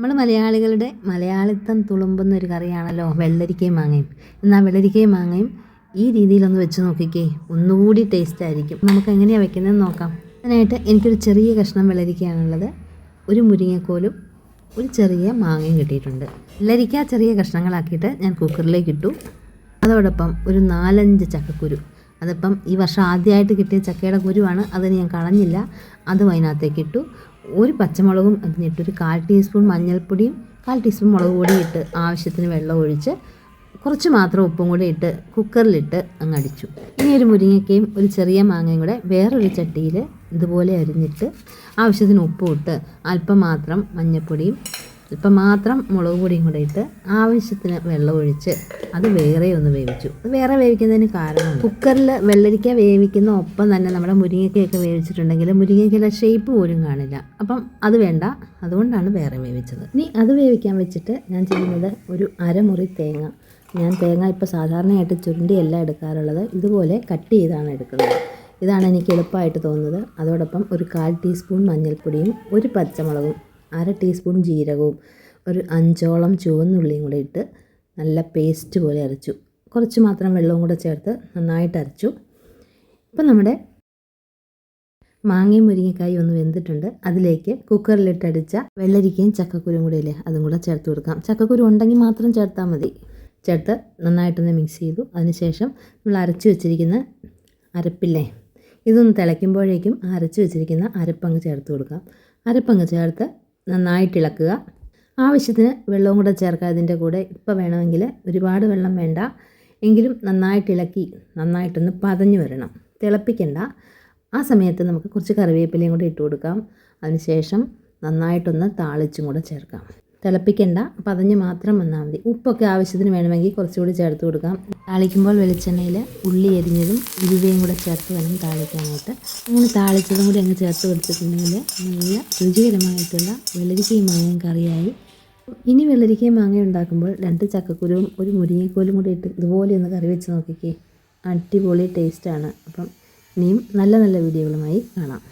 നമ്മൾ മലയാളികളുടെ മലയാളിത്തം തുളുമ്പുന്ന ഒരു കറിയാണല്ലോ വെള്ളരിക്കയും മാങ്ങയും. എന്നാൽ വെള്ളരിക്കയും മാങ്ങയും ഈ രീതിയിലൊന്ന് വെച്ച് നോക്കിക്കേ ഒന്നുകൂടി ടേസ്റ്റ് ആയിരിക്കും. നമുക്ക് എങ്ങനെയാണ് വെക്കുന്നതെന്ന് നോക്കാം. അതിനായിട്ട് എനിക്കൊരു ചെറിയ കഷ്ണം വെള്ളരിക്കയാണുള്ളത്. ഒരു മുരിങ്ങക്കോലും ഒരു ചെറിയ മാങ്ങയും കിട്ടിയിട്ടുണ്ട്. വെള്ളരിക്ക ചെറിയ കഷ്ണങ്ങളാക്കിയിട്ട് ഞാൻ കുക്കറിലേക്ക് ഇട്ടു. അതോടൊപ്പം ഒരു നാലഞ്ച് ചക്കക്കുരു. അതിപ്പം ഈ വർഷം ആദ്യമായിട്ട് കിട്ടിയ ചക്കയുടെ കുരുവാണ്. അതിന് ഞാൻ കളഞ്ഞില്ല. അതും അതിനകത്തേക്ക് ഇട്ടു. ഒരു പച്ചമുളകും അതിനിട്ട് ഒരു കാൽ ടീസ്പൂൺ മഞ്ഞൾപ്പൊടിയും കാൽ ടീസ്പൂൺ മുളക് പൊടി ഇട്ട് ആവശ്യത്തിന് വെള്ളം ഒഴിച്ച് കുറച്ച് മാത്രം ഉപ്പും കൂടി ഇട്ട് കുക്കറിലിട്ട് അങ്ങ് അടിച്ചു. ഇനി ഒരു മുരിങ്ങയ്ക്കയും ഒരു ചെറിയ മാങ്ങയും കൂടെ വേറൊരു ചട്ടിയിൽ ഇതുപോലെ അരിഞ്ഞിട്ട് ആവശ്യത്തിന് ഉപ്പും ഇട്ട് അല്പം മാത്രം മഞ്ഞൾപ്പൊടിയും അല്പം മാത്രം മുളക് പൊടിയും കൂടെ ഇട്ട് ആവശ്യത്തിന് വെള്ളം ഒഴിച്ച് അത് വേറെ ഒന്ന് വേവിച്ചു. അത് വേറെ വേവിക്കുന്നതിന് കാരണം കുക്കറിൽ വെള്ളരിക്ക വേവിക്കുന്ന ഒപ്പം തന്നെ നമ്മുടെ മുരിങ്ങയ്ക്കയൊക്കെ വേവിച്ചിട്ടുണ്ടെങ്കിൽ മുരിങ്ങയ്ക്കയുടെ ഷേപ്പ് പോലും കാണില്ല. അപ്പം അത് വേണ്ട. അതുകൊണ്ടാണ് വേറെ വേവിച്ചത്. ഇനി അത് വേവിക്കാൻ വെച്ചിട്ട് ഞാൻ ചെയ്യുന്നത് ഒരു അരമുറി തേങ്ങ. ഞാൻ തേങ്ങ ഇപ്പോൾ സാധാരണയായിട്ട് ചുരുണ്ടിയല്ല എടുക്കാറുള്ളത്. ഇതുപോലെ കട്ട് ചെയ്താണ് എടുക്കുന്നത്. ഇതാണ് എനിക്ക് എളുപ്പമായിട്ട് തോന്നുന്നത്. അതോടൊപ്പം ഒരു കാൽ ടീസ്പൂൺ മഞ്ഞൾപ്പൊടിയും ഒരു പച്ചമുളകും അര ടീസ്പൂൺ ജീരകവും ഒരു അഞ്ചോളം ചുവന്നുള്ളിയും കൂടെ ഇട്ട് നല്ല പേസ്റ്റ് പോലെ അരച്ചു. കുറച്ച് മാത്രം വെള്ളവും കൂടെ ചേർത്ത് നന്നായിട്ട് അരച്ചു. ഇപ്പം നമ്മുടെ മാങ്ങയും മുരിങ്ങക്കായും ഒന്ന് വെന്തിട്ടുണ്ട്. അതിലേക്ക് കുക്കറിലിട്ടടിച്ച വെള്ളരിക്കയും ചക്കക്കുരും കൂടെ ഇല്ലേ അതും കൂടെ ചേർത്ത് കൊടുക്കാം. ചക്കക്കുരു ഉണ്ടെങ്കിൽ മാത്രം ചേർത്താൽ മതി. ചേർത്ത് നന്നായിട്ടൊന്ന് മിക്സ് ചെയ്തു. അതിനുശേഷം നമ്മൾ അരച്ച് വെച്ചിരിക്കുന്ന അരപ്പില്ലേ ഇതൊന്ന് തിളയ്ക്കുമ്പോഴേക്കും അരച്ചു വെച്ചിരിക്കുന്ന അരപ്പങ്ങ് ചേർത്ത് കൊടുക്കാം. അരപ്പങ്ങ് ചേർത്ത് നന്നായിട്ട് ഇളക്കുക. ആവശ്യത്തിന് വെള്ളവും കൂടെ ചേർക്കുക. അതിന്റെ കൂടെ ഇപ്പോൾ വേണമെങ്കിൽ ഒരുപാട് വെള്ളം വേണ്ട. എങ്കിലും നന്നായിട്ട് ഇളക്കി നന്നായിട്ടൊന്ന് പതഞ്ഞു വരണം. തിളപ്പിക്കണ്ട. ആ സമയത്ത് നമുക്ക് കുറച്ച് കറിവേപ്പിലയും കൂടെ ഇട്ട് കൊടുക്കാം. അതിനുശേഷം നന്നായിട്ടൊന്ന് താളിച്ചും കൂടെ ചേർക്കാം. തിളപ്പിക്കണ്ട. പതഞ്ഞ് മാത്രം വന്നാൽ മതി. ഉപ്പൊക്കെ ആവശ്യത്തിന് വേണമെങ്കിൽ കുറച്ചുകൂടി ചേർത്ത് കൊടുക്കാം. താളിക്കുമ്പോൾ വെളിച്ചെണ്ണയിൽ ഉള്ളി എരിഞ്ഞതും ഉലുവയും കൂടെ ചേർത്ത് വേണം താളിക്കാനായിട്ട്. അങ്ങനെ താളിച്ചതും കൂടി അങ്ങ് ചേർത്ത് കൊടുത്തിട്ടുണ്ടെങ്കിൽ നല്ല രുചികരമായിട്ടുള്ള വെള്ളരിക്കയും മാങ്ങയും കറിയായി. ഇനി വെള്ളരിക്കയും മാങ്ങയും ഉണ്ടാക്കുമ്പോൾ രണ്ട് ചക്കക്കുരുവും ഒരു മുരിങ്ങക്കോലും കൂടി ഇട്ട് ഇതുപോലെ ഒന്ന് കറി വെച്ച് നോക്കിക്കേ. അടിപൊളി ടേസ്റ്റാണ് അപ്പം ഇനിയും നല്ല നല്ല വീഡിയോകളുമായി കാണാം.